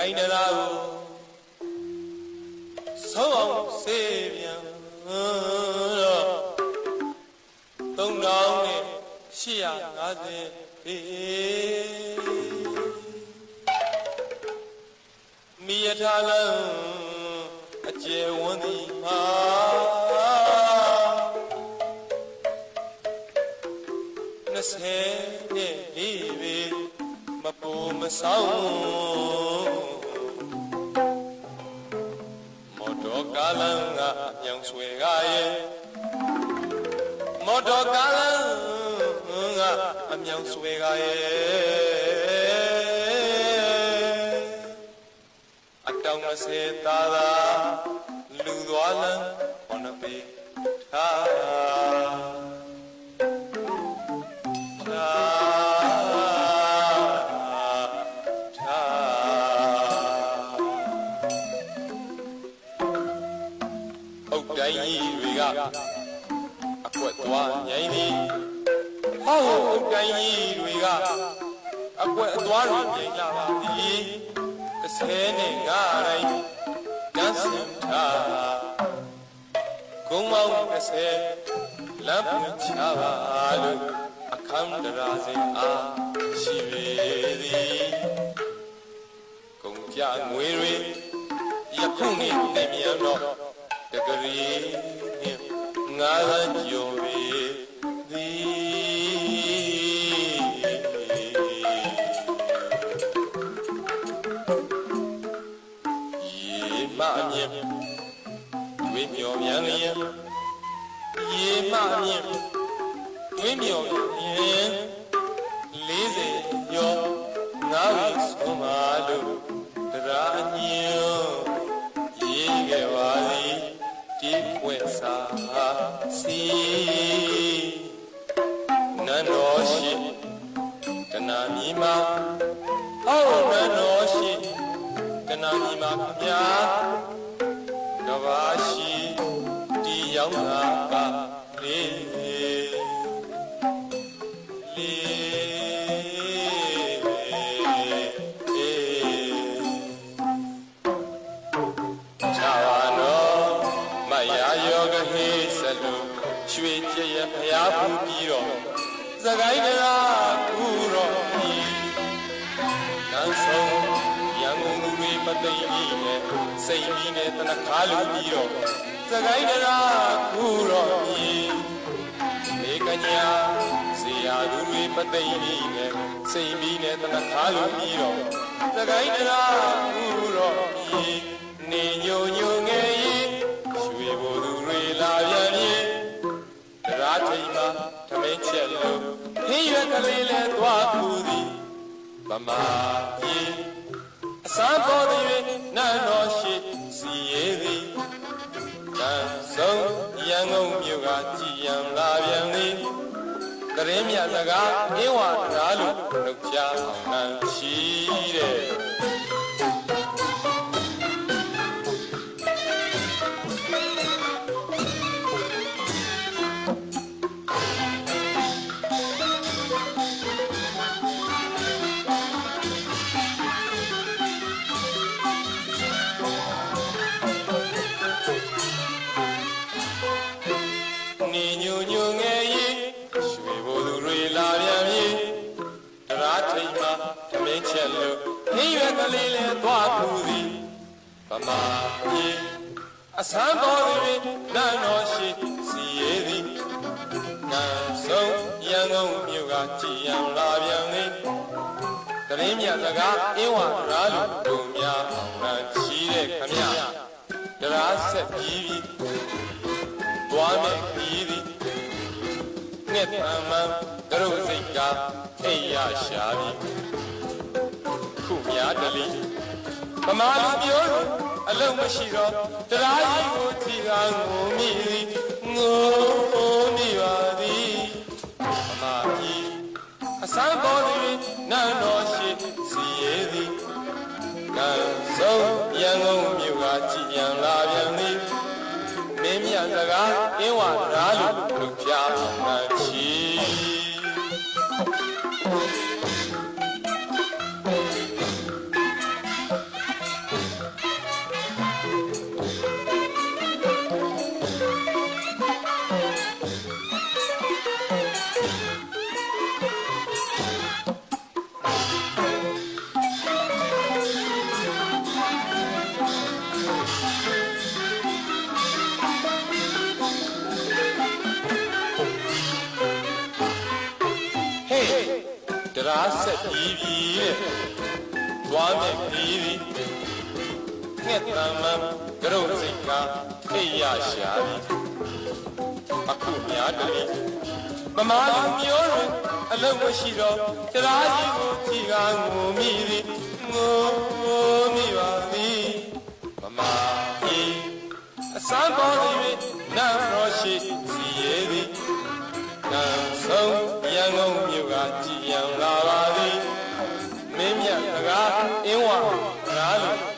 ကိုင်းတရားကိုဆုံးအောင်စေပြန်တော့သုံးတောင်းနဲ့850ပေမိယထာလံအကျယ်ဝန်းသည်မှာ20နဲ့လေးပေမပူမဆောင် ကားလမ်းကညောင်ဆွဲကရဲ့မော်တော်ကားလမ်းကအမြောင်ဆွဲကရဲ့အတောင်မစေသာသာလူသွား အုတ်တိုင်းကြီးတွေကအကွက်သွားငိမ့်သည်ဟောအုတ်တိုင်းကြီးတွေကအကွက်အသွားတွေငိမ့်လာပါသည်တစ်ဆယ်နဲ့ငါးတိုင်းတန်းစင်ထားဂုံမောင်းတစ်ဆယ်လမ်းပွင့်ချပါလို့အခမ်းတရာစိန်အားရှိပေသည်ဂုံပြငွေတွေယခုနှစ်တည်မြန်တော့ တကရီနှင့်ငါးသန်းကျော်ပေသည်ရေမအမြင်ဝိမြော်မြန်လျင်ရေမအမြင်ဝိမြော်မြန်40ကျော်ငါ့ဝိဆုံးပါလို့ ဒီပွင့်စာစီနန္တော်ရှိကနာမီမှာဟောနန္တော်ရှိကနာမီမှာခမညာကဘာရှိဒီရောက်တာပါလေး ယောဂဟိစလုရွှေကြရဖျားဖူးပြီးတော့စကိုင်းတရားကူတော့ဤနောက်ဆုံးရန်ကုန်လူတွေပသိမ့်ကြီးနဲ့စိတ်ကြီးနဲ့တနခါလူပြီးတော့စကိုင်းတရားကူတော့ဤမေကညာစီယာလူတွေပသိမ့်ကြီးနဲ့စိတ်ကြီးနဲ့တနခါလူပြီးတော့စကိုင်းတရား က်ကလေးလဲသွားကူသည်ဗမာပြည်အစမ်းပေါ်သည်နန်းတော်ရှိစီရေးသည်တန်ဆုံးရန်ကုန်မြို့ကကြည်ရန်လာပြန်သည်တရင်မြတ်စကားအင်းဝရာလို့နှုတ်ချအောင်နှံရှိတဲ့ လို့ဟင်းရွက်ကလေးလဲသွားကူသည်ဗမာပြည်အစမ်းတော်တွေနန်းတော်ရှိစီရေးသည်ကံဆုံးရန်ကုန်မြို့ကကြည်ရန်လာပြန်သည်တရင်မြတ်စကားအင်းဝရာလူတို့များအောင်လန်ချီးတဲ့ခမရတရားဆက်ပြီးပြီသွားမယ်ခီးသည်ငှက်ပန်းမန်းကရုပ်စိတ်ကအိပ်ရရှာပြီခု များတလီဗမာလူပြောလို့အလုံးမရှိတော့တရားကြီးကိုကြည်ကငိုမိသည်ငိုမိပါသည်ဗမာကြီးအစမ်းပေါ်သည်နန်းတော်ရှိစီရေးသည်ကံဆုံးရန်ကုန်မြို့ကကြည်ပြန်လာပြန်သည်မင်းမြတ်စကားအင်းဝရာ ဆက်ပြီးပြီတဲ့သွားမဲ့ပြီးပြီငှက်တမ်းမှန်ကရုတ်စိတ်ကထိတ်ရရှာပြီအခုများတလီမမလူမျိုးတို့အလုံးမရှိတော့တရားကြီးကိုကြည်ကငိုမိသည်ငိုမိပါသည်မမကြီးအစမ်းပေါ်သည်နတ်တော်ရှိစီရဲ့သည်နောက်ဆုံးရန်ကုန် မင်းမြတ်တကားအ